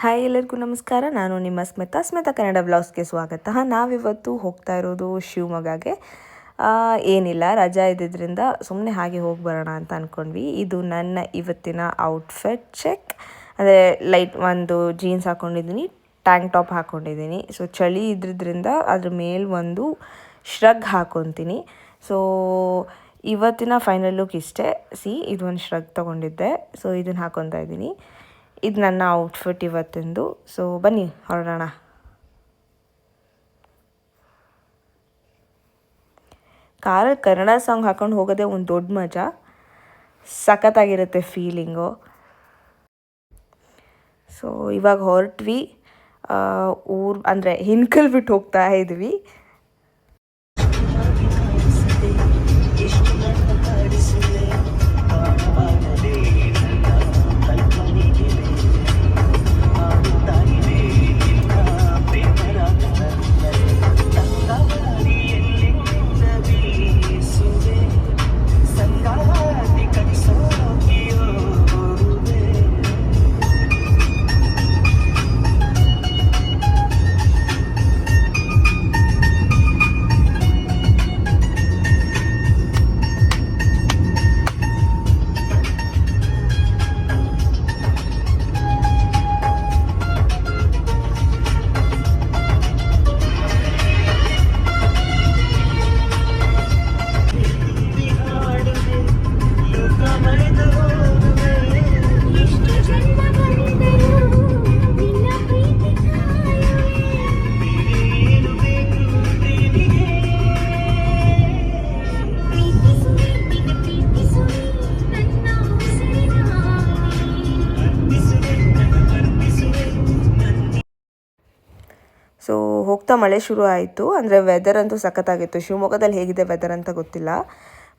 Hi ಎಲ್ಲರಿಗೂ ನಮಸ್ಕಾರ. ನಾನು ನಿಮ್ಮ ಸ್ಮಿತಾ. ಸ್ಮಿತಾ ಕನ್ನಡ ಬ್ಲಾಗ್ಸ್ಗೆ ಸ್ವಾಗತ. ನಾವಿವತ್ತು ಹೋಗ್ತಾ ಇರೋದು ಶಿವಮೊಗ್ಗಗೆ ಏನಿಲ್ಲ, ರಜಾ ಇದ್ದಿದ್ದರಿಂದ ಸುಮ್ಮನೆ ಹಾಗೆ ಹೋಗಿ ಬರೋಣ ಅಂತ ಅಂದ್ಕೊಂಡ್ವಿ ಇದು ನನ್ನ ಇವತ್ತಿನ ಔಟ್ಫಿಟ್ ಚೆಕ್ ಅಂದರೆ ಲೈಟ್ ಒಂದು ಜೀನ್ಸ್ ಹಾಕ್ಕೊಂಡಿದ್ದೀನಿ ಟ್ಯಾಂಕ್ ಟಾಪ್ ಹಾಕ್ಕೊಂಡಿದ್ದೀನಿ ಸೊ ಚಳಿ ಇದ್ದಿದ್ದರಿಂದ ಅದ್ರ ಮೇಲೆ ಒಂದು ಶ್ರಗ್ ಹಾಕ್ಕೊತೀನಿ ಸೊ ಇವತ್ತಿನ ಫೈನಲ್ ಲುಕ್ ಇಷ್ಟೇ. ಸಿ ಇದೊಂದು ಶ್ರಗ್ ತೊಗೊಂಡಿದ್ದೆ. ಸೊ ಇದನ್ನು ಹಾಕ್ಕೊತಾ ಇದ್ದೀನಿ. ಇದು ನನ್ನ ಔಟ್ಫಿಟ್ ಇವತ್ತಿಂದು. ಸೊ ಬನ್ನಿ, ಹೊರಡೋಣ. ಕಾರ ಕನ್ನಡ ಸಾಂಗ್ ಹಾಕೊಂಡು ಹೋಗೋದೇ ಒಂದು ದೊಡ್ಡ ಮಜಾ. ಸಖತ್ತಾಗಿರುತ್ತೆ ಫೀಲಿಂಗು ಸೊ ಇವಾಗ ಹೊರಟ್ವಿ. ಊರು, ಅಂದರೆ ಹಿನ್ಕಲ್ ಬಿಟ್ಟು ಹೋಗ್ತಾ ಇದ್ವಿ. ಮಳೆ ಶುರು ಆಯಿತು. ಅಂದರೆ ವೆದರ್ ಅಂತೂ ಸಖತ್ತಾಗಿತ್ತು. ಶಿವಮೊಗ್ಗದಲ್ಲಿ ಹೇಗಿದೆ ವೆದರ್ ಅಂತ ಗೊತ್ತಿಲ್ಲ.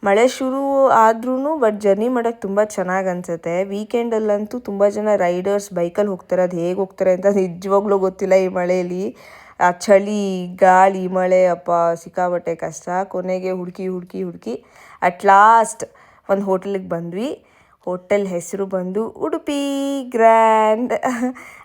ಮಳೆ ಶುರು ಆದ್ರೂ ಬಟ್ ಜರ್ನಿ ಮಾಡೋಕ್ಕೆ ತುಂಬ ಚೆನ್ನಾಗಿ ಅನಿಸುತ್ತೆ. ವೀಕೆಂಡಲ್ಲಂತೂ ತುಂಬ ಜನ ರೈಡರ್ಸ್ ಬೈಕಲ್ಲಿ ಹೋಗ್ತಾರೆ ಅದು ಹೇಗೆ ಹೋಗ್ತಾರೆ ಅಂತ ನಿಜವಾಗ್ಲೂ ಗೊತ್ತಿಲ್ಲ ಈ ಮಳೆಯಲ್ಲಿ ಆ ಚಳಿ, ಗಾಳಿ, ಮಳೆ, ಅಪ್ಪ ಸಿಕ್ಕಾಬಟ್ಟೆ ಕಷ್ಟ. ಕೊನೆಗೆ ಹುಡುಕಿ ಹುಡುಕಿ ಹುಡುಕಿ ಅಟ್ ಲಾಸ್ಟ್ ಒಂದು ಹೋಟೆಲಿಗೆ ಬಂದ್ವಿ. ಹೋಟೆಲ್ ಹೆಸರು ಬಂದು ಉಡುಪಿ ಗ್ರ್ಯಾಂಡ್.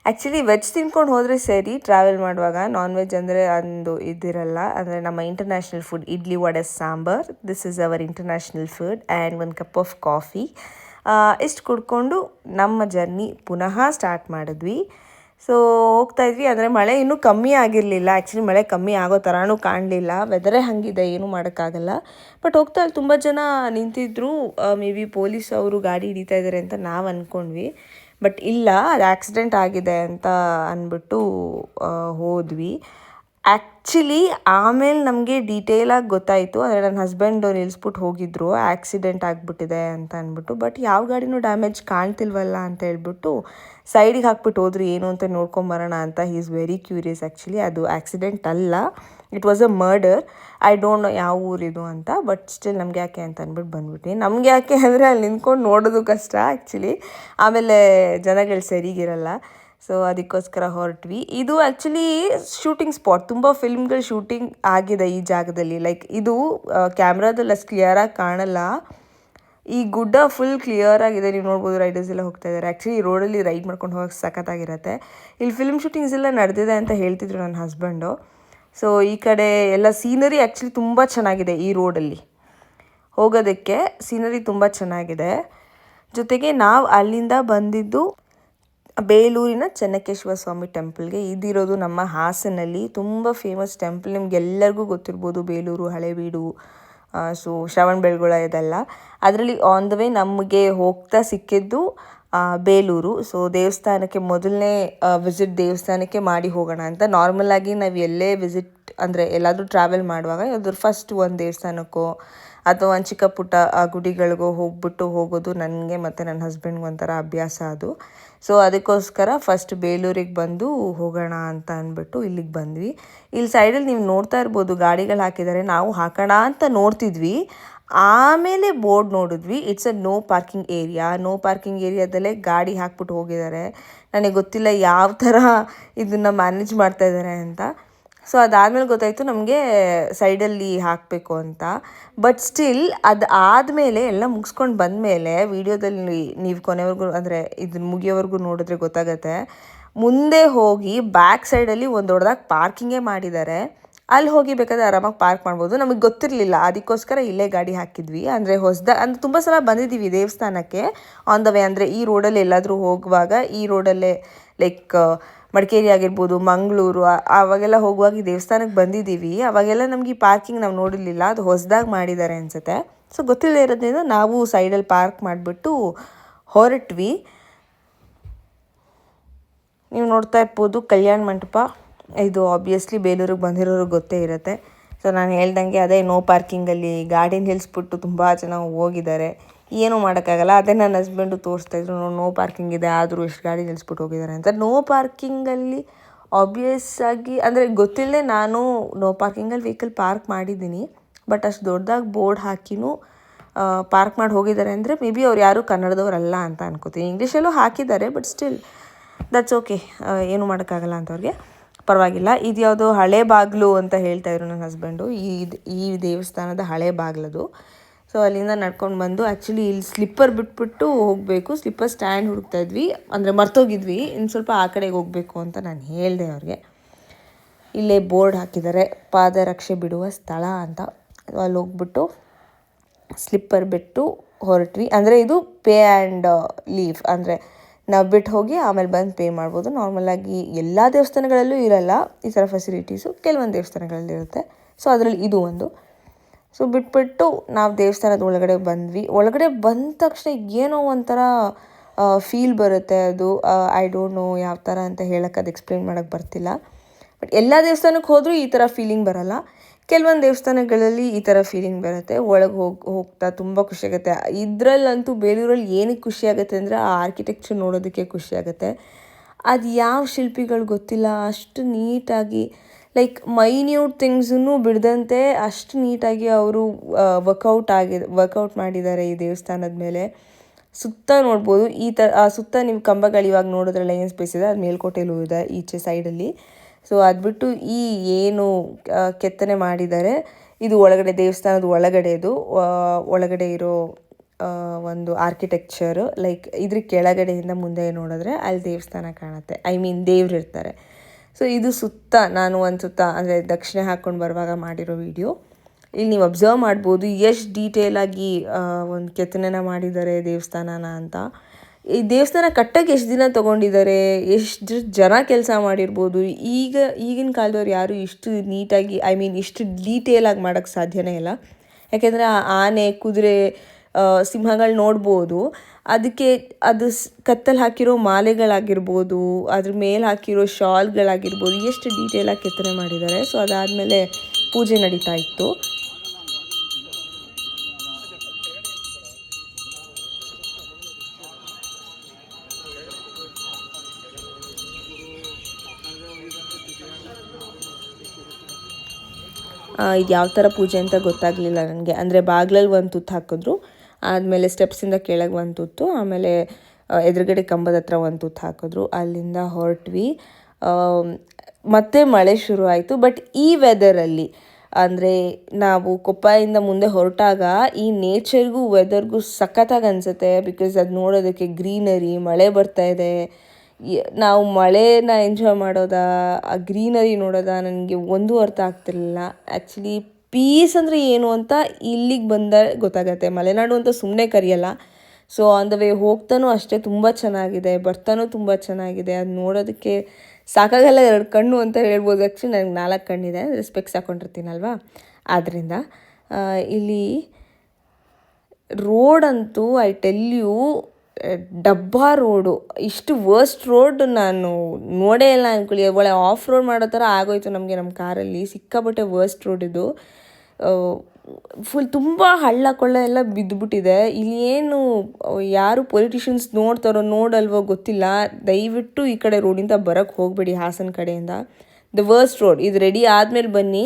ಆ್ಯಕ್ಚುಲಿ ವೆಜ್ ತಿನ್ಕೊಂಡು ಹೋದರೆ ಸರಿ ಟ್ರಾವೆಲ್ ಮಾಡುವಾಗ ನಾನ್ ವೆಜ್ ಅಂದರೆ ಅಂದು ಇದಿರಲ್ಲ. ಅಂದರೆ ನಮ್ಮ international food idli vada, sambar. This is our international food and ಒಂದು ಕಪ್ ಆಫ್ ಕಾಫಿ ಇಷ್ಟು ಕುಡ್ಕೊಂಡು ನಮ್ಮ ಜರ್ನಿ ಪುನಃ ಸ್ಟಾರ್ಟ್ ಮಾಡಿದ್ವಿ. ಸೊ ಹೋಗ್ತಾ ಇದ್ವಿ. ಅಂದರೆ ಮಳೆ ಇನ್ನೂ ಕಮ್ಮಿ ಆಗಿರಲಿಲ್ಲ. ಆ್ಯಕ್ಚುಲಿ ಮಳೆ ಕಮ್ಮಿ ಆಗೋ ಥರನೂ ಕಾಣಲಿಲ್ಲ. ವೆದರೇ ಹಾಗಿದೆ. ಏನೂ ಮಾಡೋಕ್ಕಾಗಲ್ಲ. ಬಟ್ ಹೋಗ್ತಾ ತುಂಬ ಜನ ನಿಂತಿದ್ರು. ಮೇ ಬಿ ಪೊಲೀಸ್ ಅವರು ಗಾಡಿ ಹಿಡಿತಾ ಇದ್ದಾರೆ ಅಂತ ನಾವು ಅಂದ್ಕೊಂಡ್ವಿ ಬಟ್ ಇಲ್ಲ, ಅದು ಆಕ್ಸಿಡೆಂಟ್ ಆಗಿದೆ ಅಂತ ಅಂದ್ಬಿಟ್ಟು ಹೋದ್ವಿ. ಆ್ಯಕ್ಚುಲಿ ಆಮೇಲೆ ನಮಗೆ ಡೀಟೇಲಾಗಿ ಗೊತ್ತಾಯಿತು. ಅಂದರೆ ನನ್ನ ಹಸ್ಬೆಂಡು ನಿಲ್ಲಿಸ್ಬಿಟ್ಟು ಹೋಗಿದ್ರು. ಆ್ಯಕ್ಸಿಡೆಂಟ್ ಆಗಿಬಿಟ್ಟಿದೆ ಅಂತ ಅಂದ್ಬಿಟ್ಟು ಬಟ್ ಯಾವ ಗಾಡಿನೂ ಡ್ಯಾಮೇಜ್ ಕಾಣ್ತಿಲ್ವಲ್ಲ ಅಂತ ಹೇಳ್ಬಿಟ್ಟು ಸೈಡಿಗೆ ಹಾಕ್ಬಿಟ್ಟು ಹೋದ್ರು. ಏನು ಅಂತ ನೋಡ್ಕೊಂಬರೋಣ ಅಂತ. He is very curious actually ಅದು ಆ್ಯಕ್ಸಿಡೆಂಟ್ ಅಲ್ಲ. It was a murder I don't know ಯಾವ ಊರಿದು ಅಂತ. ಬಟ್ ಸ್ಟಿಲ್ ನಮ್ಗೆ ಯಾಕೆ ಅಂತ ಅಂದ್ಬಿಟ್ಟು ಬಂದ್ಬಿಟ್ಟು ನಮ್ಗೆ ಯಾಕೆ ಅಂದರೆ ಅಲ್ಲಿ ನಿಂತ್ಕೊಂಡು ನೋಡೋದು ಕಷ್ಟ ಆ್ಯಕ್ಚುಲಿ ಆಮೇಲೆ ಜನಗಳು ಸರಿಗಿರಲ್ಲ ಸೊ ಅದಕ್ಕೋಸ್ಕರ ಹೊರಟ್ವಿ. ಇದು ಆ್ಯಕ್ಚುಲಿ ಶೂಟಿಂಗ್ ಸ್ಪಾಟ್ ತುಂಬ ಫಿಲ್ಮ್ಗಳು ಶೂಟಿಂಗ್ ಆಗಿದೆ ಈ ಜಾಗದಲ್ಲಿ. ಲೈಕ್ ಇದು ಕ್ಯಾಮ್ರಾದಲ್ಲಿ ಅಷ್ಟು ಕ್ಲಿಯರಾಗಿ ಕಾಣಲ್ಲ. ಈ ಗುಡ್ಡ ಫುಲ್ ಕ್ಲಿಯರ್ ಆಗಿದೆ. ನೀವು ನೋಡ್ಬೋದು ರೈಡರ್ಸ್ ಎಲ್ಲ ಹೋಗ್ತಾ ಇದ್ದಾರೆ ಆ್ಯಕ್ಚುಲಿ ಈ ರೋಡಲ್ಲಿ ರೈಡ್ ಮಾಡ್ಕೊಂಡು ಹೋಗಕ್ಕೆ ಸಖತ್ತಾಗಿರುತ್ತೆ. ಇಲ್ಲಿ ಫಿಲ್ಮ್ ಶೂಟಿಂಗ್ಸ್ ಎಲ್ಲ ನಡೆದಿದೆ ಅಂತ ಹೇಳ್ತಿದ್ರು ನನ್ನ ಹಸ್ಬೆಂಡು ಸೊ ಈ ಕಡೆ ಎಲ್ಲ ಸೀನರಿ ಆ್ಯಕ್ಚುಲಿ ತುಂಬ ಚೆನ್ನಾಗಿದೆ ಈ ರೋಡಲ್ಲಿ ಹೋಗೋದಕ್ಕೆ ಸೀನರಿ ತುಂಬ ಚೆನ್ನಾಗಿದೆ. ಜೊತೆಗೆ ನಾವು ಅಲ್ಲಿಂದ ಬಂದಿದ್ದು ಬೇಲೂರಿನ ಚೆನ್ನಕೇಶ್ವರ ಸ್ವಾಮಿ ಟೆಂಪಲ್ಗೆ ಇದಿರೋದು ನಮ್ಮ ಹಾಸನಲ್ಲಿ ತುಂಬ ಫೇಮಸ್ ಟೆಂಪಲ್ ನಿಮ್ಗೆಲ್ಲರಿಗೂ ಗೊತ್ತಿರ್ಬೋದು, ಬೇಲೂರು ಹಳೆಬೀಡು ಸೊ ಶ್ರವಣ ಬೆಳಗೊಳ ಇದೆಲ್ಲ. ಅದರಲ್ಲಿ ಆನ್ ದ ವೇ ನಮಗೆ ಹೋಗ್ತಾ ಸಿಕ್ಕಿದ್ದು ಬೇಲೂರು. ಸೊ ದೇವಸ್ಥಾನಕ್ಕೆ ಮೊದಲನೇ ವಿಸಿಟ್ ದೇವಸ್ಥಾನಕ್ಕೆ ಮಾಡಿ ಹೋಗೋಣ ಅಂತ. ನಾರ್ಮಲ್ ಆಗಿ ನಾವು ಎಲ್ಲೇ ವಿಸಿಟ್ ಅಂದರೆ ಎಲ್ಲಾದರೂ ಟ್ರಾವೆಲ್ ಮಾಡುವಾಗ ಯಾವ್ದಾದ್ರು ಫಸ್ಟ್ ಒಂದು ದೇವಸ್ಥಾನಕ್ಕೋ ಅಥವಾ ಒಂದು ಚಿಕ್ಕ ಪುಟ್ಟ ಆ, ಗುಡಿಗಳಿಗೋ ಹೋಗ್ಬಿಟ್ಟು ಹೋಗೋದು ನನಗೆ ಮತ್ತು ನನ್ನ ಹಸ್ಬೆಂಡ್ಗೆ ಒಂಥರ ಅಭ್ಯಾಸ ಅದು. ಸೊ ಅದಕ್ಕೋಸ್ಕರ ಫಸ್ಟ್ ಬೇಲೂರಿಗೆ ಬಂದು ಹೋಗೋಣ ಅಂತ ಅಂದ್ಬಿಟ್ಟು ಇಲ್ಲಿಗೆ ಬಂದ್ವಿ. ಇಲ್ಲಿ ಸೈಡಲ್ಲಿ ನೀವು ನೋಡ್ತಾ ಇರ್ಬೋದು ಗಾಡಿಗಳು ಹಾಕಿದ್ದಾರೆ. ನಾವು ಹಾಕೋಣ ಅಂತ ನೋಡ್ತಿದ್ವಿ. ಆಮೇಲೆ ಬೋರ್ಡ್ ನೋಡಿದ್ವಿ. It's a no parking area no parking ಏರಿಯಾದಲ್ಲೇ ಗಾಡಿ ಹಾಕ್ಬಿಟ್ಟು ಹೋಗಿದ್ದಾರೆ. ನನಗೆ ಗೊತ್ತಿಲ್ಲ ಯಾವ ಥರ ಇದನ್ನು ಮ್ಯಾನೇಜ್ ಮಾಡ್ತಾ ಇದ್ದಾರೆ ಅಂತ. ಸೊ ಅದಾದಮೇಲೆ ಗೊತ್ತಾಯಿತು ನಮಗೆ ಸೈಡಲ್ಲಿ ಹಾಕಬೇಕು ಅಂತ. ಬಟ್ ಸ್ಟಿಲ್ ಅದು ಆದಮೇಲೆ ಎಲ್ಲ ಮುಗಿಸ್ಕೊಂಡು ಬಂದಮೇಲೆ ವಿಡಿಯೋದಲ್ಲಿ ನೀವು ಕೊನೆವರೆಗೂ, ಅಂದರೆ ಇದನ್ನ ಮುಗಿಯೋವರೆಗೂ ನೋಡಿದ್ರೆ ಗೊತ್ತಾಗತ್ತೆ. ಮುಂದೆ ಹೋಗಿ ಬ್ಯಾಕ್ ಸೈಡಲ್ಲಿ ಒಂದು ದೊಡ್ಡದಾಗಿ ಪಾರ್ಕಿಂಗೇ ಮಾಡಿದ್ದಾರೆ ಅಲ್ಲಿ ಹೋಗಿ ಬೇಕಾದ್ರೆ ಆರಾಮಾಗಿ ಪಾರ್ಕ್ ಮಾಡ್ಬೋದು. ನಮಗೆ ಗೊತ್ತಿರಲಿಲ್ಲ. ಅದಕ್ಕೋಸ್ಕರ ಇಲ್ಲೇ ಗಾಡಿ ಹಾಕಿದ್ವಿ. ಅಂದರೆ ಹೊಸ್ದ, ಅಂದ್ರೆ ತುಂಬ ಸಲ ಬಂದಿದ್ದೀವಿ ದೇವಸ್ಥಾನಕ್ಕೆ. ಆನ್ ದ ವೇ ಅಂದರೆ ಈ ರೋಡಲ್ಲಿ ಎಲ್ಲಾದರೂ ಹೋಗುವಾಗ ಈ ರೋಡಲ್ಲೇ ಲೈಕ್ ಮಡಿಕೇರಿ ಆಗಿರ್ಬೋದು, ಮಂಗಳೂರು ಅವಾಗೆಲ್ಲ ಹೋಗುವಾಗ ದೇವಸ್ಥಾನಕ್ಕೆ ಬಂದಿದ್ದೀವಿ. ಅವಾಗೆಲ್ಲ ನಮಗೆ ಈ ಪಾರ್ಕಿಂಗ್ ನಾವು ನೋಡಿರಲಿಲ್ಲ. ಅದು ಹೊಸದಾಗಿ ಮಾಡಿದ್ದಾರೆ ಅನಿಸುತ್ತೆ. ಸೊ ಗೊತ್ತಿಲ್ಲದೆ ಇರೋದ್ರಿಂದ ನಾವು ಸೈಡಲ್ಲಿ ಪಾರ್ಕ್ ಮಾಡಿಬಿಟ್ಟು ಹೊರಟ್ವಿ. ನೀವು ನೋಡ್ತಾ ಇರ್ಬೋದು, ಕಲ್ಯಾಣ ಮಂಟಪ. ಇದು ಆಬ್ವಿಯಸ್ಲಿ ಬೇಲೂರಿಗೆ ಬಂದಿರೋರಿಗೆ ಗೊತ್ತೇ ಇರುತ್ತೆ. ಸೊ ನಾನು ಹೇಳ್ದಂಗೆ ಅದೇ ನೋ ಪಾರ್ಕಿಂಗಲ್ಲಿ ಗಾಡಿನ ನಿಲ್ಲಿಸ್ಬಿಟ್ಟು ತುಂಬ ಜನ ಹೋಗಿದ್ದಾರೆ. ಏನೂ ಮಾಡೋಕ್ಕಾಗಲ್ಲ. ಅದೇ ನನ್ನ ಹಸ್ಬೆಂಡು ತೋರಿಸ್ತಾ ಇದ್ರು "ನೋ- ಪಾರ್ಕಿಂಗ್ ಇದೆ, ಆದರೂ ಎಷ್ಟು ಗಾಡಿ ನಿಲ್ಲಿಸ್ಬಿಟ್ಟು ಹೋಗಿದ್ದಾರೆ ಅಂತ. ನೋ ಪಾರ್ಕಿಂಗಲ್ಲಿ ಆಬ್ವಿಯಸ್ ಆಗಿ, ಅಂದರೆ ಗೊತ್ತಿಲ್ಲದೆ ನಾನು ನೋ ಪಾರ್ಕಿಂಗಲ್ಲಿ ವೆಹಿಕಲ್ ಪಾರ್ಕ್ ಮಾಡಿದ್ದೀನಿ. ಬಟ್ ಅಷ್ಟು ದೊಡ್ಡದಾಗಿ ಬೋರ್ಡ್ ಹಾಕಿನೂ ಪಾರ್ಕ್ ಮಾಡಿ ಹೋಗಿದ್ದಾರೆ ಅಂದರೆ ಮೇ ಬಿ ಅವ್ರು ಯಾರೂ ಕನ್ನಡದವರಲ್ಲ ಅಂತ ಅನ್ಕೋತೀನಿ. ಇಂಗ್ಲೀಷಲ್ಲೂ ಹಾಕಿದ್ದಾರೆ ಬಟ್ ಸ್ಟಿಲ್ ದಟ್ಸ್ ಓಕೆ ಏನು ಮಾಡೋಕ್ಕಾಗಲ್ಲ ಅಂತವ್ರಿಗೆ ಪರವಾಗಿಲ್ಲ. ಇದು ಯಾವುದೋ ಹಳೆ ಬಾಗಿಲು ಅಂತ ಹೇಳ್ತಾಯಿದ್ರು ನನ್ನ ಹಸ್ಬೆಂಡು ಈ ಈ ದೇವಸ್ಥಾನದ ಹಳೆ ಬಾಗಿಲದು. ಸೊ ಅಲ್ಲಿಂದ ನಡ್ಕೊಂಡು ಬಂದು ಆ್ಯಕ್ಚುಲಿ ಇಲ್ಲಿ ಸ್ಲಿಪ್ಪರ್ ಬಿಟ್ಬಿಟ್ಟು ಹೋಗಬೇಕು. ಸ್ಲಿಪ್ಪರ್ ಸ್ಟ್ಯಾಂಡ್ ಹುಡುಕ್ತಾ ಇದ್ವಿ. ಅಂದರೆ ಮರ್ತೋಗಿದ್ವಿ. ಇನ್ನು ಸ್ವಲ್ಪ ಆ ಕಡೆಗೆ ಹೋಗಬೇಕು ಅಂತ ನಾನು ಹೇಳಿದೆ ಅವ್ರಿಗೆ. ಇಲ್ಲೇ ಬೋರ್ಡ್ ಹಾಕಿದ್ದಾರೆ. ಪಾದರಕ್ಷೆ ಬಿಡುವ ಸ್ಥಳ ಅಂತ. ಅಲ್ಲಿ ಹೋಗ್ಬಿಟ್ಟು ಸ್ಲಿಪ್ಪರ್ ಬಿಟ್ಟು ಹೊರಟ್ವಿ. ಅಂದರೆ ಇದು ಪೇ ಆ್ಯಂಡ್ ಲೀವ್ ಅಂದರೆ ನಾವು ಬಿಟ್ಟು ಹೋಗಿ ಆಮೇಲೆ ಬಂದು ಪೇ ಮಾಡ್ಬೋದು. ನಾರ್ಮಲಾಗಿ ಎಲ್ಲ ದೇವಸ್ಥಾನಗಳಲ್ಲೂ ಇರಲ್ಲ. ಈ ಥರ ಫೆಸಿಲಿಟೀಸು ಕೆಲವೊಂದು ದೇವಸ್ಥಾನಗಳಲ್ಲಿ ಇರುತ್ತೆ. ಸೊ ಅದರಲ್ಲಿ ಇದು ಒಂದು. ಸೊ ಬಿಟ್ಬಿಟ್ಟು ನಾವು ದೇವಸ್ಥಾನದ ಒಳಗಡೆ ಬಂದ್ವಿ. ಒಳಗಡೆ ಬಂದ ತಕ್ಷಣ ಏನೋ ಒಂಥರ ಫೀಲ್ ಬರುತ್ತೆ ಅದು. ಐ ಡೋಂಟ್ ನೋ ಯಾವ ಥರ ಅಂತ ಹೇಳಕ್ಕೆ ಅದು ಎಕ್ಸ್ಪ್ಲೇನ್ ಮಾಡೋಕ್ಕೆ ಬರ್ತಿಲ್ಲ. ಬಟ್ ಎಲ್ಲ ದೇವಸ್ಥಾನಕ್ಕೆ ಹೋದರೂ ಈ ಥರ ಫೀಲಿಂಗ್ ಬರಲ್ಲ. ಕೆಲವೊಂದು ದೇವಸ್ಥಾನಗಳಲ್ಲಿ ಈ ಥರ ಫೀಲಿಂಗ್ ಬರುತ್ತೆ. ಒಳಗೆ ಹೋಗಿ, ಹೋಗ್ತಾ ತುಂಬ ಖುಷಿ ಆಗುತ್ತೆ. ಇದರಲ್ಲಂತೂ ಬೇಲೂರಲ್ಲಿ ಏನಕ್ಕೆ ಖುಷಿ ಆಗುತ್ತೆ ಅಂದರೆ ಆ ಆರ್ಕಿಟೆಕ್ಚರ್ ನೋಡೋದಕ್ಕೆ ಖುಷಿಯಾಗುತ್ತೆ ಅದು ಯಾವ ಶಿಲ್ಪಿಗಳು ಗೊತ್ತಿಲ್ಲ. ಅಷ್ಟು ನೀಟಾಗಿ ಲೈಕ್ ಮೈನ್ಯೂಟ್ ಥಿಂಗ್ಸನ್ನು ಬಿಡದಂತೆ ಅಷ್ಟು ನೀಟಾಗಿ ಅವರು ವರ್ಕೌಟ್ ಆಗಿ ವರ್ಕೌಟ್ ಮಾಡಿದ್ದಾರೆ ಈ ದೇವಸ್ಥಾನದ ಮೇಲೆ. ಸುತ್ತ ನೋಡ್ಬೋದು, ಈ ಥರ ಆ ಸುತ್ತ ನಿಮ್ಮ ಕಂಬಗಳು ಇವಾಗ ನೋಡಿದ್ರಲ್ಲ ಏನು ಸ್ಪೇಸ್ ಇದೆ? ಅದು ಮೇಲ್ಕೋಟೆಲೂ ಇದೆ, ಈಚೆ ಸೈಡಲ್ಲಿ ಸೊ ಅದು ಬಿಟ್ಟು ಈ ಏನು ಕೆತ್ತನೆ ಮಾಡಿದ್ದಾರೆ, ಇದು ಒಳಗಡೆ, ದೇವಸ್ಥಾನದ ಒಳಗಡೆದು ಒಳಗಡೆ ಇರೋ ಒಂದು ಆರ್ಕಿಟೆಕ್ಚರು ಲೈಕ್ ಇದ್ರ ಕೆಳಗಡೆಯಿಂದ ಮುಂದೆ ನೋಡಿದ್ರೆ ಅಲ್ಲಿ ದೇವಸ್ಥಾನ ಕಾಣುತ್ತೆ. ಐ ಮೀನ್ ದೇವ್ರು ಇರ್ತಾರೆ. ಸೊ ಇದು ಸುತ್ತ ನಾನು ಒಂದು ಸುತ್ತ, ಅಂದರೆ ದಕ್ಷಿಣೆ ಹಾಕ್ಕೊಂಡು ಬರುವಾಗ ಮಾಡಿರೋ ವಿಡಿಯೋ ಇಲ್ಲಿ ನೀವು ಅಬ್ಸರ್ವ್ ಮಾಡ್ಬೋದು ಎಷ್ಟು ಡೀಟೇಲಾಗಿ ಒಂದು ಕೆತ್ತನೆನ ಮಾಡಿದ್ದಾರೆ ದೇವಸ್ಥಾನನ ಅಂತ. ಈ ದೇವಸ್ಥಾನ ಕಟ್ಟಕ್ಕೆ ಎಷ್ಟು ದಿನ ತೊಗೊಂಡಿದ್ದಾರೆ, ಎಷ್ಟು ಜನ ಕೆಲಸ ಮಾಡಿರ್ಬೋದು, ಈಗ, ಈಗಿನ ಕಾಲದವ್ರು ಯಾರು ಇಷ್ಟು ನೀಟಾಗಿ ಐ ಮೀನ್ ಇಷ್ಟು ಡೀಟೇಲಾಗಿ ಮಾಡೋಕ್ಕೆ ಸಾಧ್ಯನೇ ಇಲ್ಲ. ಯಾಕೆಂದರೆ ಆನೆ, ಕುದುರೆ ಸಿಂಹಗಳು ನೋಡ್ಬೋದು. ಅದಕ್ಕೆ ಅದು ಕತ್ತಲ್ ಕತ್ತಲ್ಲಿ ಹಾಕಿರೋ ಮಾಲೆಗಳಾಗಿರ್ಬೋದು, ಅದ್ರ ಮೇಲೆ ಹಾಕಿರೋ ಶಾಲ್ಗಳಾಗಿರ್ಬೋದು, ಎಷ್ಟು ಡೀಟೇಲಾಗಿ ಕೆತ್ತನೆ ಮಾಡಿದ್ದಾರೆ. ಸೊ ಅದಾದಮೇಲೆ ಪೂಜೆ ನಡೀತಾ ಇತ್ತು. ಇದು ಯಾವ ಥರ ಪೂಜೆ ಅಂತ ಗೊತ್ತಾಗಲಿಲ್ಲ ನನಗೆ. ಅಂದರೆ ಬಾಗ್ಲಲ್ಲಿ ಒಂದು ತುತ್ತು ಹಾಕಿದ್ರು. ಆದಮೇಲೆ ಸ್ಟೆಪ್ಸಿಂದ ಕೆಳಗೆ ಒಂದು ತುತ್ತು, ಆಮೇಲೆ ಎದುರುಗಡೆ ಕಂಬದ ಹತ್ರ ಒಂದು ತುತ್ತು ಹಾಕಿದ್ರು. ಅಲ್ಲಿಂದ ಹೊರಟ್ವಿ. ಮತ್ತೆ ಮಳೆ ಶುರು ಆಯಿತು. ಬಟ್ ಈ ವೆದರಲ್ಲಿ ಅಂದರೆ ನಾವು ಕೊಪ್ಪಾಯಿಂದ ಮುಂದೆ ಹೊರಟಾಗ ಈ ನೇಚರ್ಗೂ ವೆದರ್ಗೂ ಸಖತ್ತಾಗಿ ಅನಿಸುತ್ತೆ. ಬಿಕಾಸ್ ಅದು ನೋಡೋದಕ್ಕೆ ಗ್ರೀನರಿ ಮಳೆ ಬರ್ತಾ ಇದೆ. ನಾವು ಮಳೆನ ಎಂಜಾಯ್ ಮಾಡೋದಾ, ಆ ಗ್ರೀನರಿ ನೋಡೋದಾ, ನನಗೆ ಒಂದೂ ಅರ್ಥ ಆಗ್ತಿರಲಿಲ್ಲ. ಆ್ಯಕ್ಚುಲಿ ಪೀಸ್ ಅಂದರೆ ಏನು ಅಂತ ಇಲ್ಲಿಗೆ ಬಂದ ಗೊತ್ತಾಗತ್ತೆ. ಮಲೆನಾಡು ಅಂತ ಸುಮ್ಮನೆ ಕರೆಯಲ್ಲ. ಸೊ ಆನ್ ದ ವೇ ಹೋಗ್ತಾನೂ ಅಷ್ಟೇ ತುಂಬ ಚೆನ್ನಾಗಿದೆ. ಬರ್ತಾನೂ ತುಂಬ ಚೆನ್ನಾಗಿದೆ. ಅದು ನೋಡೋದಕ್ಕೆ ಸಾಕಾಗಲ್ಲ ಎರಡು ಕಣ್ಣು ಅಂತ ಹೇಳ್ಬೋದು. ಆ್ಯಕ್ಚುಲಿ ನನಗೆ ನಾಲ್ಕು ಕಣ್ಣಿದೆ. ರೆಸ್ಪೆಕ್ಟ್ಸ್ ಹಾಕೊಂಡಿರ್ತೀನಲ್ವಾ? ಆದ್ದರಿಂದ ಇಲ್ಲಿ ರೋಡ್ ಅಂತೂ ಐ ಟೆಲ್ ಯು ಡಬ್ಬಾ ರೋಡು ಇಷ್ಟು ವರ್ಸ್ಟ್ ರೋಡ್ ನಾನು ನೋಡೇ ಇಲ್ಲ ಅಂದ್ಕೊಳ್ಳಿ ಒಳ್ಳೆ ಆಫ್ ರೋಡ್ ಮಾಡೋ ಥರ ಆಗೋಯ್ತು ನಮಗೆ ನಮ್ಮ ಕಾರಲ್ಲಿ. ಸಿಕ್ಕಾಪಟ್ಟೆ ವರ್ಸ್ಟ್ ರೋಡ್ ಇದು. ಫುಲ್ ತುಂಬ ಹಳ್ಳ ಕೊಳ್ಳ ಎಲ್ಲ ಬಿದ್ದುಬಿಟ್ಟಿದೆ ಇಲ್ಲಿ ಏನು ಯಾರು ಪೊಲಿಟಿಷಿಯನ್ಸ್ ನೋಡ್ತಾರೋ ನೋಡಲ್ವೋ ಗೊತ್ತಿಲ್ಲ. ದಯವಿಟ್ಟು ಈ ಕಡೆ ರೋಡಿಂದ ಬರೋಕ್ಕೆ ಹೋಗಬೇಡಿ ಹಾಸನ ಕಡೆಯಿಂದ. ದ ವರ್ಸ್ಟ್ ರೋಡ್ ಇದು ರೆಡಿ ಆದಮೇಲೆ ಬನ್ನಿ.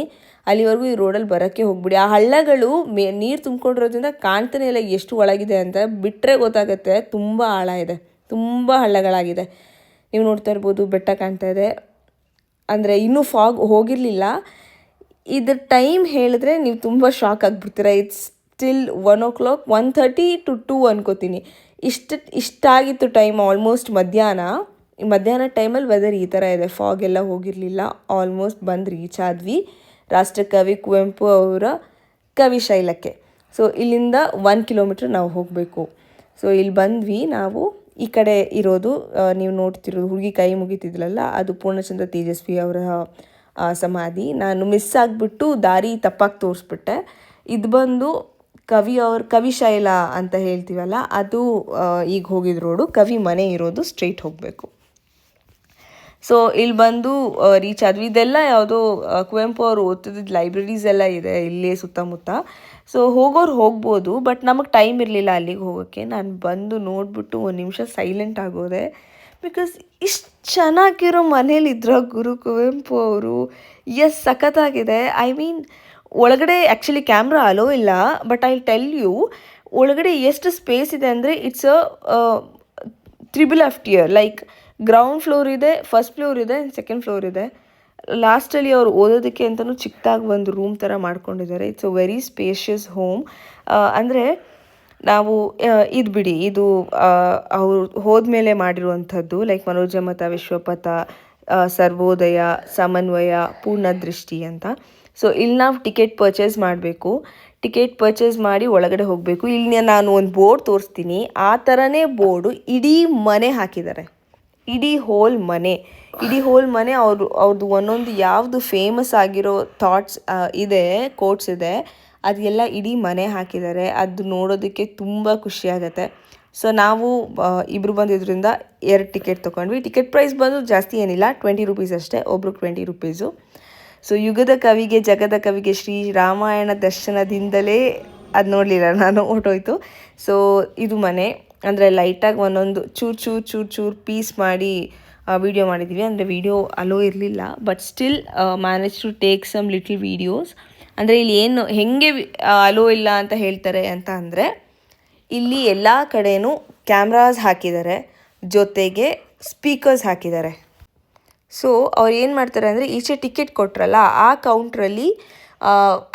ಅಲ್ಲಿವರೆಗೂ ಈ ರೋಡಲ್ಲಿ ಬರೋಕ್ಕೆ ಹೋಗ್ಬಿಡಿ. ಆ ಹಳ್ಳಗಳು ಮೇ, ನೀರು ತುಂಬ್ಕೊಂಡಿರೋದ್ರಿಂದ ಕಾಣ್ತಾನೆ ಇಲ್ಲ ಎಷ್ಟು ಒಳಗಿದೆ ಅಂತ. ಬಿಟ್ಟರೆ ಗೊತ್ತಾಗುತ್ತೆ, ತುಂಬ ಆಳ ಇದೆ. ತುಂಬ ಹಳ್ಳಗಳಾಗಿದೆ. ನೀವು ನೋಡ್ತಾ ಇರ್ಬೋದು, ಬೆಟ್ಟ ಕಾಣ್ತಾ ಇದೆ. ಅಂದರೆ ಇನ್ನೂ ಫಾಗ್ ಹೋಗಿರಲಿಲ್ಲ. ಇದ್ರ ಟೈಮ್ ಹೇಳಿದ್ರೆ ನೀವು ತುಂಬ shock ಆಗಿಬಿಡ್ತೀರ. It's still one o'clock one thirty to two ಅನ್ಕೋತೀನಿ. ಇಷ್ಟು ಇಷ್ಟಾಗಿತ್ತು ಟೈಮ್ ಆಲ್ಮೋಸ್ಟ್ ಮಧ್ಯಾಹ್ನ. ಮಧ್ಯಾಹ್ನ ಟೈಮಲ್ಲಿ ವೆದರ್ ಈ ಥರ ಇದೆ. ಫಾಗ್ ಎಲ್ಲ ಹೋಗಿರಲಿಲ್ಲ. ಆಲ್ಮೋಸ್ಟ್ ಬಂದು ರೀಚ್ ಆದ್ವಿ. ರಾಷ್ಟ್ರಕವಿ ಕುವೆಂಪು ಅವರ ಕವಿಶೈಲಕ್ಕೆ ಸೊ ಇಲ್ಲಿಂದ ಒನ್ ಕಿಲೋಮೀಟ್ರ್ ನಾವು ಹೋಗಬೇಕು. ಸೊ ಇಲ್ಲಿ ಬಂದ್ವಿ. ನಾವು ಈ ಕಡೆ ಇರೋದು ನೀವು ನೋಡ್ತಿರೋದು, ಹುಡುಗಿ ಕೈ ಮುಗಿತಿದ್ಲಲ್ಲ, ಅದು ಪೂರ್ಣಚಂದ್ರ ತೇಜಸ್ವಿ ಅವರ ಸಮಾಧಿ. ನಾನು ಮಿಸ್ ಆಗಿಬಿಟ್ಟು ದಾರಿ ತಪ್ಪಾಗಿ ತೋರಿಸ್ಬಿಟ್ಟೆ. ಇದು ಬಂದು ಕವಿ ಅವ್ರ ಕವಿಶೈಲ ಅಂತ ಹೇಳ್ತೀವಲ್ಲ, ಅದು ಈಗ ಹೋಗಿದ್ರೋಡು ಕವಿ ಮನೆ ಇರೋದು ಸ್ಟ್ರೈಟ್ ಹೋಗಬೇಕು. ಸೊ ಇಲ್ಲಿ ಬಂದು ರೀಚ್ ಆದ್ವಿ. ಇದೆಲ್ಲ ಯಾವುದೋ ಕುವೆಂಪು ಅವರು ಓದ್ತಿದ್ದ ಲೈಬ್ರರೀಸ್ ಎಲ್ಲ ಇದೆ ಇಲ್ಲೇ ಸುತ್ತಮುತ್ತ. ಸೊ ಹೋಗೋರು ಹೋಗ್ಬೋದು ಬಟ್ ನಮಗೆ ಟೈಮ್ ಇರಲಿಲ್ಲ ಅಲ್ಲಿಗೆ ಹೋಗೋಕ್ಕೆ. ನಾನು ಬಂದು ನೋಡಿಬಿಟ್ಟು ಒಂದು ನಿಮಿಷ ಸೈಲೆಂಟ್ ಆಗೋದೆ. ಬಿಕಾಸ್ ಇಷ್ಟು ಚೆನ್ನಾಗಿರೋ ಮನೇಲಿ ಇದ್ರ ಗುರು ಕುವೆಂಪು ಅವರು ಎಸ್ ಸಖತ್ತಾಗಿದೆ. ಐ ಮೀನ್ ಒಳಗಡೆ ಆ್ಯಕ್ಚುಲಿ ಕ್ಯಾಮ್ರಾ ಅಲೋ ಇಲ್ಲ ಬಟ್ ಐ ಟೆಲ್ ಯು ಒಳಗಡೆ ಎಷ್ಟು ಸ್ಪೇಸ್ ಇದೆ ಅಂದರೆ it's a triple of tier like ground floor ಇದೆ ಫಸ್ಟ್ ಫ್ಲೋರ್ ಇದೆ ಸೆಕೆಂಡ್ ಫ್ಲೋರ್ ಇದೆ. ಲಾಸ್ಟಲ್ಲಿ ಅವ್ರು ಓದೋದಕ್ಕೆ ಅಂತಲೂ ಚಿಕ್ಕದಾಗಿ ಒಂದು ರೂಮ್ ಥರ ಮಾಡ್ಕೊಂಡಿದ್ದಾರೆ. It's a very spacious home ಅಂದರೆ ನಾವು ಇದು ಬಿಡಿ, ಇದು ಅವರು ಹೋದ್ಮೇಲೆ ಮಾಡಿರುವಂಥದ್ದು ಲೈಕ್ ಮನೋಜಮತ, ವಿಶ್ವಪಥ ಸರ್ವೋದಯ, ಸಮನ್ವಯ ಪೂರ್ಣ ದೃಷ್ಟಿ ಅಂತ. ಸೊ ಇಲ್ಲಿ ನಾವು ಟಿಕೆಟ್ ಪರ್ಚೇಸ್ ಮಾಡಬೇಕು. ಟಿಕೆಟ್ ಪರ್ಚೇಸ್ ಮಾಡಿ ಒಳಗಡೆ ಹೋಗಬೇಕು. ಇಲ್ಲಿ ನಾನು ಒಂದು ಬೋರ್ಡ್ ತೋರಿಸ್ತೀನಿ. ಆ ಥರನೇ ಬೋರ್ಡು ಇಡೀ ಮನೆ ಹಾಕಿದ್ದಾರೆ. ಇಡೀ ಹೋಲ್ ಮನೆ. ಇಡೀ ಹೋಲ್ ಮನೆ ಅವರು ಅವ್ರದ್ದು ಒಂದೊಂದು ಯಾವುದು ಫೇಮಸ್ ಆಗಿರೋ ಥಾಟ್ಸ್ ಇದೆ ಕೋಟ್ಸ್ ಇದೆ. ಅದೆಲ್ಲ ಇಡೀ ಮನೆ ಹಾಕಿದ್ದಾರೆ. ಅದು ನೋಡೋದಕ್ಕೆ ತುಂಬ ಖುಷಿಯಾಗತ್ತೆ ಸೊ ನಾವು ಇಬ್ಬರು ಇಬ್ರು ಬಂದಿದ್ರಿಂದ ಎರಡು ಟಿಕೆಟ್ ತೊಗೊಂಡ್ವಿ. ಟಿಕೆಟ್ ಪ್ರೈಸ್ ಬಂದು ಜಾಸ್ತಿ ಏನಿಲ್ಲ. ಟ್ವೆಂಟಿ ರುಪೀಸ್ ಅಷ್ಟೇ. ಒಬ್ರು ಟ್ವೆಂಟಿ ರುಪೀಸು ಸೊ ಯುಗದ ಕವಿಗೆ, ಜಗದ ಕವಿಗೆ, ಶ್ರೀ ರಾಮಾಯಣ ದರ್ಶನದಿಂದಲೇ ಅದು ನೋಡಲಿಲ್ಲ. ನಾನು ಹೊಟ್ಟೋಯ್ತು ಸೊ ಇದು ಮನೆ. ಅಂದರೆ ಲೈಟಾಗಿ ಒಂದೊಂದು ಚೂರು ಚೂರು ಚೂರು ಚೂರು ಪೀಸ್ ಮಾಡಿ ವಿಡಿಯೋ ಮಾಡಿದ್ದೀವಿ ಅಂದರೆ ವಿಡಿಯೋ ಅಲೋ ಇರಲಿಲ್ಲ. But still manage to take some little videos ಅಂದರೆ ಇಲ್ಲಿ ಏನು ಹೆಂಗೆ ಅಲೋ ಇಲ್ಲ ಅಂತ ಹೇಳ್ತಾರೆ ಅಂತ ಅಂದರೆ ಇಲ್ಲಿ ಎಲ್ಲ ಕಡೆಯೂ ಕ್ಯಾಮ್ರಾಸ್ ಹಾಕಿದ್ದಾರೆ, ಜೊತೆಗೆ ಸ್ಪೀಕರ್ಸ್ ಹಾಕಿದ್ದಾರೆ. ಸೊ ಅವ್ರು ಏನು ಮಾಡ್ತಾರೆ ಅಂದರೆ ಈಚೆ ಟಿಕೆಟ್ ಕೊಟ್ರಲ್ಲ, ಆ ಕೌಂಟ್ರಲ್ಲಿ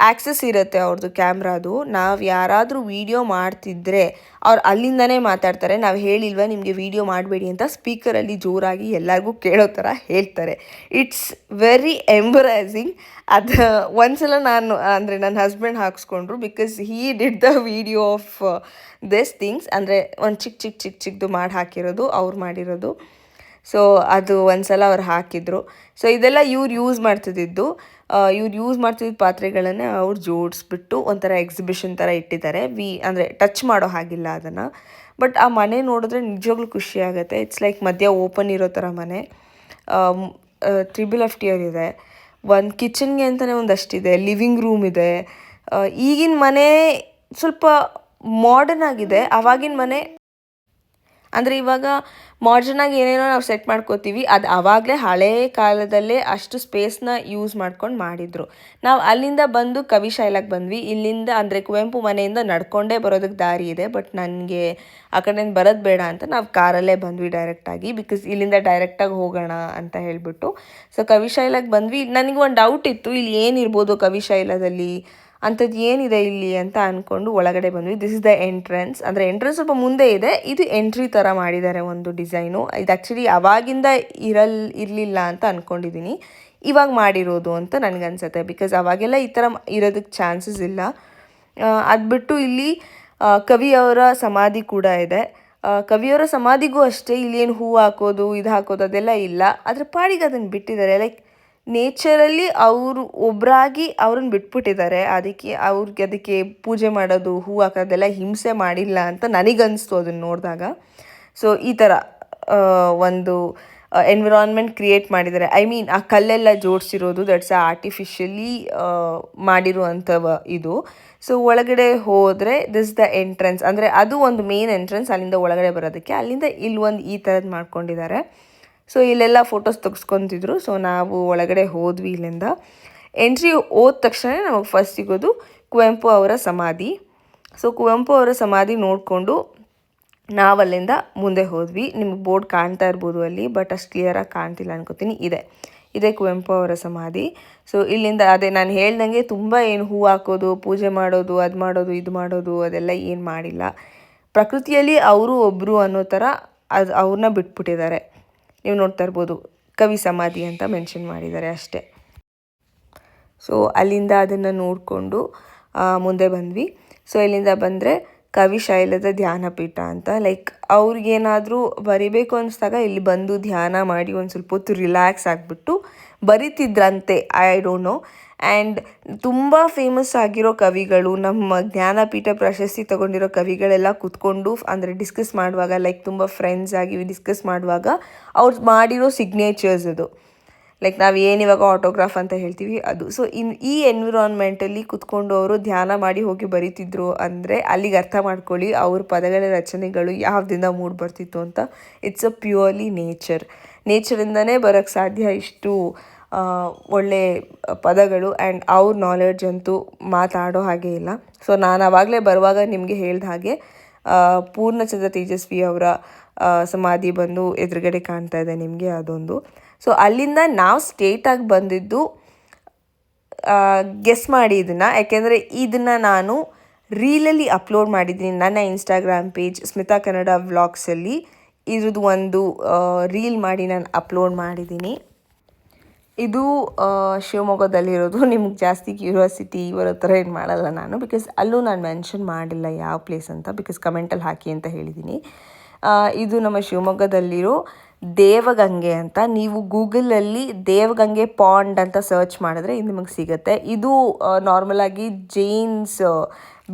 ಆ್ಯಕ್ಸಸ್ ಇರುತ್ತೆ ಅವ್ರದ್ದು ಕ್ಯಾಮ್ರಾದು. ನಾವು ಯಾರಾದರೂ ವೀಡಿಯೋ ಮಾಡ್ತಿದ್ರೆ ಅವ್ರು ಅಲ್ಲಿಂದನೇ ಮಾತಾಡ್ತಾರೆ. ನಾವು ಹೇಳಿಲ್ವ ನಿಮಗೆ ವೀಡಿಯೋ ಮಾಡಬೇಡಿ ಅಂತ ಸ್ಪೀಕರಲ್ಲಿ ಜೋರಾಗಿ ಎಲ್ಲರಿಗೂ ಕೇಳೋ ಥರ ಹೇಳ್ತಾರೆ. ಇಟ್ಸ್ ವೆರಿ ಎಂಬರೈಸಿಂಗ್ ಅದು ಒಂದ್ಸಲ ನಾನು, ಅಂದರೆ ನನ್ನ husband ಹಾಕ್ಸ್ಕೊಂಡ್ರು because he did the video of this things ಅಂದರೆ ಒಂದು ಚಿಕ್ಕ ಚಿಕ್ಕ ಚಿಕ್ಕ ಚಿಕ್ಕದು ಮಾಡಿ ಹಾಕಿರೋದು, ಅವ್ರು ಮಾಡಿರೋದು. ಸೊ ಅದು ಒಂದ್ಸಲ ಅವ್ರು ಹಾಕಿದ್ರು. ಸೊ ಇದೆಲ್ಲ ಇವ್ರು ಯೂಸ್ ಮಾಡ್ತಿದ್ದಿದ್ದು. ಇವ್ರು ಯೂಸ್ ಮಾಡ್ತಿದ್ದ ಪಾತ್ರೆಗಳನ್ನೇ ಅವ್ರು ಜೋಡಿಸ್ಬಿಟ್ಟು ಒಂಥರ ಎಕ್ಸಿಬಿಷನ್ ಥರ ಇಟ್ಟಿದ್ದಾರೆ. ವಿ ಅಂದರೆ ಟಚ್ ಮಾಡೋ ಹಾಗಿಲ್ಲ ಅದನ್ನು. ಬಟ್ ಆ ಮನೆ ನೋಡಿದ್ರೆ ನಿಜವಾಗ್ಲೂ ಖುಷಿ ಆಗುತ್ತೆ. ಇಟ್ಸ್ ಲೈಕ್ ಮಧ್ಯ ಓಪನ್ ಇರೋ ಥರ ಮನೆ. ತ್ರಿಬಲ್ ಎಫ್ ಟಿಯರ್ ಇದೆ. ಒಂದು ಕಿಚನ್ಗೆ ಅಂತಲೇ ಒಂದಷ್ಟಿದೆ. ಲಿವಿಂಗ್ ರೂಮ್ ಇದೆ. ಈಗಿನ ಮನೆ ಸ್ವಲ್ಪ ಮಾಡರ್ನ್ ಆಗಿದೆ. ಆವಾಗಿನ ಮನೆ ಅಂದರೆ ಇವಾಗ ಮಾಡ್ರನ್ನಾಗಿ ಏನೇನೋ ನಾವು ಸೆಟ್ ಮಾಡ್ಕೋತೀವಿ, ಅದು ಆವಾಗಲೇ ಹಳೇ ಕಾಲದಲ್ಲೇ ಅಷ್ಟು ಸ್ಪೇಸ್ನ ಯೂಸ್ ಮಾಡ್ಕೊಂಡು ಮಾಡಿದರು. ನಾವು ಅಲ್ಲಿಂದ ಬಂದು ಕವಿಶೈಲಕ್ಕೆ ಬಂದ್ವಿ. ಇಲ್ಲಿಂದ ಅಂದರೆ ಕುವೆಂಪು ಮನೆಯಿಂದ ನಡ್ಕೊಂಡೇ ಬರೋದಕ್ಕೆ ದಾರಿ ಇದೆ ಬಟ್ ನನಗೆ ಆ ಕಡೆಯಿಂದ ಬರೋದು ಬೇಡ ಅಂತ ನಾವು ಕಾರಲ್ಲೇ ಬಂದ್ವಿ ಡೈರೆಕ್ಟಾಗಿ ಬಿಕಾಸ್ ಇಲ್ಲಿಂದ ಡೈರೆಕ್ಟಾಗಿ ಹೋಗೋಣ ಅಂತ ಹೇಳಿಬಿಟ್ಟು. ಸೊ ಕವಿಶೈಲಕ್ಕೆ ಬಂದ್ವಿ. ನನಗೆ ಒಂದು ಡೌಟ್ ಇತ್ತು, ಇಲ್ಲಿ ಏನಿರ್ಬೋದು ಕವಿಶೈಲದಲ್ಲಿ ಅಂಥದ್ದು ಏನಿದೆ ಇಲ್ಲಿ ಅಂತ ಅಂದ್ಕೊಂಡು ಒಳಗಡೆ ಬಂದ್ವಿ. ದಿಸ್ ಇಸ್ ದ ಎಂಟ್ರೆನ್ಸ್ ಅಂದರೆ ಎಂಟ್ರೆನ್ಸ್ ಸ್ವಲ್ಪ ಮುಂದೆ ಇದೆ. ಇದು ಎಂಟ್ರಿ ಥರ ಮಾಡಿದ್ದಾರೆ ಒಂದು ಡಿಸೈನು ಇದು ಆ್ಯಕ್ಚುಲಿ ಅವಾಗಿಂದ ಇರಲ್, ಇರಲಿಲ್ಲ ಅಂತ ಅಂದ್ಕೊಂಡಿದ್ದೀನಿ ಇವಾಗ ಮಾಡಿರೋದು ಅಂತ ನನಗನ್ಸುತ್ತೆ ಬಿಕಾಸ್ ಅವಾಗೆಲ್ಲ ಈ ಥರ ಇರೋದಕ್ಕೆ ಚಾನ್ಸಸ್ ಇಲ್ಲ. ಅದು ಬಿಟ್ಟು ಇಲ್ಲಿ ಕವಿಯವರ ಸಮಾಧಿ ಕೂಡ ಇದೆ. ಕವಿಯವರ ಸಮಾಧಿಗೂ ಅಷ್ಟೇ ಇಲ್ಲಿ ಏನು ಹೂ ಹಾಕೋದು, ಇದು ಹಾಕೋದು ಅದೆಲ್ಲ ಇಲ್ಲ. ಅದ್ರ ಪಾಡಿಗೆ ಅದನ್ನು ಬಿಟ್ಟಿದ್ದಾರೆ. ಲೈಕ್ ನೇಚರಲ್ಲಿ ಅವರು ಒಬ್ಬರಾಗಿ ಅವ್ರನ್ನ ಬಿಟ್ಬಿಟ್ಟಿದ್ದಾರೆ. ಅದಕ್ಕೆ ಅವ್ರಿಗೆ ಅದಕ್ಕೆ ಪೂಜೆ ಮಾಡೋದು, ಹೂ ಹಾಕೋದೆಲ್ಲ ಹಿಂಸೆ ಮಾಡಿಲ್ಲ ಅಂತ ನನಗನ್ನಿಸ್ತು ಅದನ್ನು ನೋಡಿದಾಗ. ಸೊ ಈ ಥರ ಒಂದು ಎನ್ವಿರಾನ್ಮೆಂಟ್ ಕ್ರಿಯೇಟ್ ಮಾಡಿದ್ದಾರೆ. ಐ ಮೀನ್ ಆ ಕಲ್ಲೆಲ್ಲ ಜೋಡಿಸಿರೋದು ದಟ್ಸ್ ಆರ್ಟಿಫಿಷಿಯಲಿ ಮಾಡಿರುವಂಥವ ಇದು. ಸೊ ಒಳಗಡೆ ಹೋದರೆ ದಿಸ್ ದ ಎಂಟ್ರೆನ್ಸ್ ಅಂದರೆ ಅದು ಒಂದು ಮೇನ್ ಎಂಟ್ರೆನ್ಸ್ ಅಲ್ಲಿಂದ ಒಳಗಡೆ ಬರೋದಕ್ಕೆ. ಅಲ್ಲಿಂದ ಇಲ್ಲಿ ಒಂದು ಈ ಥರದ್ದು ಮಾಡ್ಕೊಂಡಿದ್ದಾರೆ. ಸೊ ಇಲ್ಲೆಲ್ಲ ಫೋಟೋಸ್ ತೆಗೆಸ್ಕೊತಿದ್ರು. ಸೊ ನಾವು ಒಳಗಡೆ ಹೋದ್ವಿ ಇಲ್ಲಿಂದ. ಎಂಟ್ರಿ ಹೋದ ತಕ್ಷಣ ನಮಗೆ ಫಸ್ಟ್ ಸಿಗೋದು ಕುವೆಂಪು ಅವರ ಸಮಾಧಿ. ಸೊ ಕುವೆಂಪು ಅವರ ಸಮಾಧಿ ನೋಡಿಕೊಂಡು ನಾವು ಅಲ್ಲಿಂದ ಮುಂದೆ ಹೋದ್ವಿ. ನಿಮ್ಗೆ ಬೋರ್ಡ್ ಕಾಣ್ತಾ ಇರ್ಬೋದು ಅಲ್ಲಿ ಬಟ್ ಅಷ್ಟು ಕ್ಲಿಯರಾಗಿ ಕಾಣ್ತಿಲ್ಲ ಅನ್ಕೋತೀನಿ. ಇದೆ. ಇದೇ ಕುವೆಂಪು ಅವರ ಸಮಾಧಿ. ಸೊ ಇಲ್ಲಿಂದ ಅದೇ ನಾನು ಹೇಳ್ದಂಗೆ ತುಂಬ ಏನು ಹೂ ಹಾಕೋದು, ಪೂಜೆ ಮಾಡೋದು, ಅದು ಮಾಡೋದು, ಇದು ಮಾಡೋದು, ಅದೆಲ್ಲ ಏನು ಮಾಡಿಲ್ಲ. ಪ್ರಕೃತಿಯಲ್ಲಿ ಅವರು ಒಬ್ಬರು ಅನ್ನೋ ಥರ ಅದು ಅವ್ರನ್ನ ಬಿಟ್ಬಿಟ್ಟಿದ್ದಾರೆ. ನೀವು ನೋಡ್ತಾ ಇರ್ಬೋದು ಕವಿ ಸಮಾಧಿ ಅಂತ ಮೆನ್ಷನ್ ಮಾಡಿದ್ದಾರೆ ಅಷ್ಟೇ. ಸೊ ಅಲ್ಲಿಂದ ಅದನ್ನು ನೋಡಿಕೊಂಡು ಮುಂದೆ ಬಂದ್ವಿ. ಸೊ ಇಲ್ಲಿಂದ ಬಂದರೆ ಕವಿ ಶೈಲದ ಧ್ಯಾನಪೀಠ ಅಂತ. ಲೈಕ್ ಅವ್ರಿಗೇನಾದರೂ ಬರಿಬೇಕು ಅನಿಸ್ದಾಗ ಇಲ್ಲಿ ಬಂದು ಧ್ಯಾನ ಮಾಡಿ ಒಂದು ಸ್ವಲ್ಪ ಹೊತ್ತು ರಿಲ್ಯಾಕ್ಸ್ ಆಗಿಬಿಟ್ಟು ಬರಿತಿದ್ರಂತೆ ಐ ಡೋಂಟ್ ನೋ ಆ್ಯಂಡ್ ತುಂಬ ಫೇಮಸ್ ಆಗಿರೋ ಕವಿಗಳು, ನಮ್ಮ ಜ್ಞಾನಪೀಠ ಪ್ರಶಸ್ತಿ ತಗೊಂಡಿರೋ ಕವಿಗಳೆಲ್ಲ ಕೂತ್ಕೊಂಡು ಅಂದರೆ ಡಿಸ್ಕಸ್ ಮಾಡುವಾಗ ಲೈಕ್ ತುಂಬ ಫ್ರೆಂಡ್ಸ್ ಆಗಿ ಡಿಸ್ಕಸ್ ಮಾಡುವಾಗ, ಅವ್ರು ಮಾಡಿರೋ ಸಿಗ್ನೇಚರ್ಸ್ ಅದು. ಲೈಕ್ ನಾವು ಏನು ಇವಾಗ ಆಟೋಗ್ರಾಫ್ ಅಂತ ಹೇಳ್ತೀವಿ, ಅದು. ಸೊ ಇನ್, ಈ ಎನ್ವಿರಾನ್ಮೆಂಟಲ್ಲಿ ಕುತ್ಕೊಂಡು ಅವರು ಧ್ಯಾನ ಮಾಡಿ ಹೋಗಿ ಬರೀತಿದ್ರು ಅಂದರೆ ಅಲ್ಲಿಗೆ ಅರ್ಥ ಮಾಡ್ಕೊಳ್ಳಿ, ಅವ್ರ ಪದಗಳ ರಚನೆಗಳು ಯಾವ್ದಿಂದ ಮೂಡ್ ಬರ್ತಿತ್ತು ಅಂತ. ಇಟ್ಸ್ ಅ ಪ್ಯೂರ್ಲಿ ನೇಚರ್ ನೇಚರಿಂದನೇ ಬರೋಕ್ಕೆ ಸಾಧ್ಯ ಇಷ್ಟು. ಒಳ್ಳೆ ಪದಗಳು ಆ್ಯಂಡ್ ಅವ್ರ ನಾಲೆಡ್ಜ್ ಅಂತೂ ಮಾತಾಡೋ ಹಾಗೆ ಇಲ್ಲ. ಸೊ ನಾನು ಆವಾಗಲೇ ಬರುವಾಗ ನಿಮಗೆ ಹೇಳ್ದ ಹಾಗೆ ಪೂರ್ಣಚಂದ್ರ ತೇಜಸ್ವಿ ಅವರ ಸಮಾಧಿ ಬಂದು ಎದುರುಗಡೆ ಕಾಣ್ತಾ ಇದೆ ನಿಮಗೆ ಅದೊಂದು. ಸೊ ಅಲ್ಲಿಂದ ನಾವು ಸ್ಟೇಟಾಗಿ ಬಂದಿದ್ದು ಗೆಸ್ ಮಾಡಿ ಇದನ್ನು. ಯಾಕೆಂದರೆ ಇದನ್ನು ನಾನು ರೀಲಲ್ಲಿ ಅಪ್ಲೋಡ್ ಮಾಡಿದ್ದೀನಿ ನನ್ನ ಇನ್ಸ್ಟಾಗ್ರಾಮ್ ಪೇಜ್ ಸ್ಮಿತಾ ಕನ್ನಡ ವ್ಲಾಗ್ಸಲ್ಲಿ ಇದ್ರದ್ದು ಒಂದು ರೀಲ್ ಮಾಡಿ ನಾನು ಅಪ್ಲೋಡ್ ಮಾಡಿದ್ದೀನಿ. ಇದು ಶಿವಮೊಗ್ಗದಲ್ಲಿರೋದು. ನಿಮ್ಗೆ ಜಾಸ್ತಿ ಕ್ಯೂರಿಯಾಸಿಟಿ ಬರೋ ಥರ ಏನು ಮಾಡಲ್ಲ ನಾನು. ಬಿಕಾಸ್ ಅಲ್ಲೂ ನಾನು ಮೆನ್ಷನ್ ಮಾಡಿಲ್ಲ ಯಾವ ಪ್ಲೇಸ್ ಅಂತ. ಬಿಕಾಸ್ ಕಮೆಂಟಲ್ಲಿ ಹಾಕಿ ಅಂತ ಹೇಳಿದ್ದೀನಿ ಇದು ನಮ್ಮ ಶಿವಮೊಗ್ಗದಲ್ಲಿರೋ ದೇವಗಂಗೆ ಅಂತ. ನೀವು ಗೂಗಲಲ್ಲಿ ದೇವಗಂಗೆ ಪಾಂಡ್ ಅಂತ ಸರ್ಚ್ ಮಾಡಿದ್ರೆ ಇದು ನಿಮಗೆ ಸಿಗುತ್ತೆ. ಇದು ನಾರ್ಮಲಾಗಿ ಜೈನ್ಸ್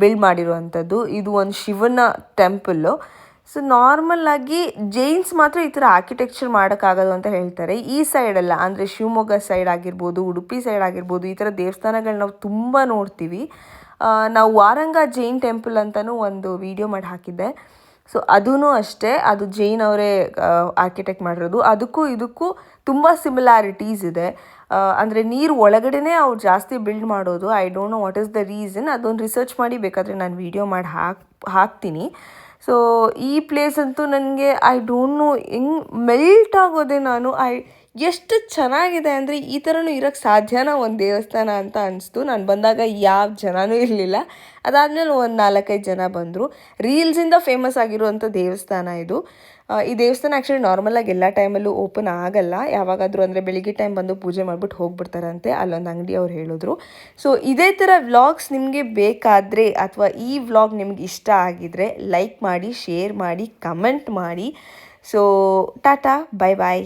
ಬಿಲ್ಡ್ ಮಾಡಿರುವಂಥದ್ದು. ಇದು ಒಂದು ಶಿವನ ಟೆಂಪಲ್ಲು ಸೊ ನಾರ್ಮಲ್ ಆಗಿ ಜೈನ್ಸ್ ಮಾತ್ರ ಈ ಥರ ಆರ್ಕಿಟೆಕ್ಚರ್ ಮಾಡೋಕ್ಕಾಗೋದು ಅಂತ ಹೇಳ್ತಾರೆ. ಈ ಸೈಡೆಲ್ಲ ಅಂದರೆ ಶಿವಮೊಗ್ಗ ಸೈಡ್ ಆಗಿರ್ಬೋದು, ಉಡುಪಿ ಸೈಡ್ ಆಗಿರ್ಬೋದು, ಈ ಥರ ದೇವಸ್ಥಾನಗಳು ನಾವು ತುಂಬ ನೋಡ್ತೀವಿ. ನಾವು ವಾರಂಗ ಜೈನ್ ಟೆಂಪಲ್ ಅಂತಲೂ ಒಂದು ವಿಡಿಯೋ ಮಾಡಿ ಹಾಕಿದ್ದೆ. ಸೊ ಅದೂ ಅಷ್ಟೇ, ಅದು ಜೈನ್ ಅವರೇ ಆರ್ಕಿಟೆಕ್ಟ್ ಮಾಡಿರೋದು. ಅದಕ್ಕೂ ಇದಕ್ಕೂ ತುಂಬ ಸಿಮಿಲಾರಿಟೀಸ್ ಇದೆ. ಅಂದರೆ ನೀರು ಒಳಗಡೆನೇ ಅವ್ರು ಜಾಸ್ತಿ ಬಿಲ್ಡ್ ಮಾಡೋದು. I don't know what is the reason ಅದೊಂದು ರಿಸರ್ಚ್ ಮಾಡಿ ಬೇಕಾದರೆ ನಾನು ವಿಡಿಯೋ ಮಾಡಿ ಹಾಕ್, ಹಾಕ್ತೀನಿ. ಸೊ ಈ ಪ್ಲೇಸ್ ಅಂತೂ ನನಗೆ ಐ ಡೋಂಟ್ ನೋ ಹೆಂಗ್ ಮೆಲ್ಟ್ ಆಗೋದೆ ನಾನು. ಐ ಎಷ್ಟು ಚೆನ್ನಾಗಿದೆ ಅಂದರೆ ಈ ಥರನೂ ಇರೋಕ್ಕೆ ಸಾಧ್ಯನಾ ಒಂದು ದೇವಸ್ಥಾನ ಅಂತ ಅನಿಸ್ತು. ನಾನು ಬಂದಾಗ ಯಾವ ಜನನೂ ಇರಲಿಲ್ಲ. ಅದಾದಮೇಲೆ ಒಂದು ನಾಲ್ಕೈದು ಜನ ಬಂದರು. ರೀಲ್ಸಿಂದ ಫೇಮಸ್ ಆಗಿರುವಂಥ ದೇವಸ್ಥಾನ ಇದು. ಈ ದೇವಸ್ಥಾನ ಆ್ಯಕ್ಚುಲಿ ನಾರ್ಮಲಾಗಿ ಎಲ್ಲ ಟೈಮಲ್ಲೂ ಓಪನ್ ಆಗಲ್ಲ. ಯಾವಾಗಾದರೂ ಅಂದರೆ ಬೆಳಿಗ್ಗೆ ಟೈಮ್ ಬಂದು ಪೂಜೆ ಮಾಡಿಬಿಟ್ಟು ಹೋಗ್ಬಿಡ್ತಾರಂತೆ, ಅಲ್ಲೊಂದು ಅಂಗಡಿ ಅವ್ರು ಹೇಳಿದ್ರು. ಸೊ ಇದೇ ಥರ ವ್ಲಾಗ್ಸ್ ನಿಮಗೆ ಬೇಕಾದರೆ ಅಥವಾ ಈ ವ್ಲಾಗ್ ನಿಮ್ಗೆ ಇಷ್ಟ ಆಗಿದರೆ ಲೈಕ್ ಮಾಡಿ ಶೇರ್ ಮಾಡಿ ಕಮೆಂಟ್ ಮಾಡಿ. So tata bye bye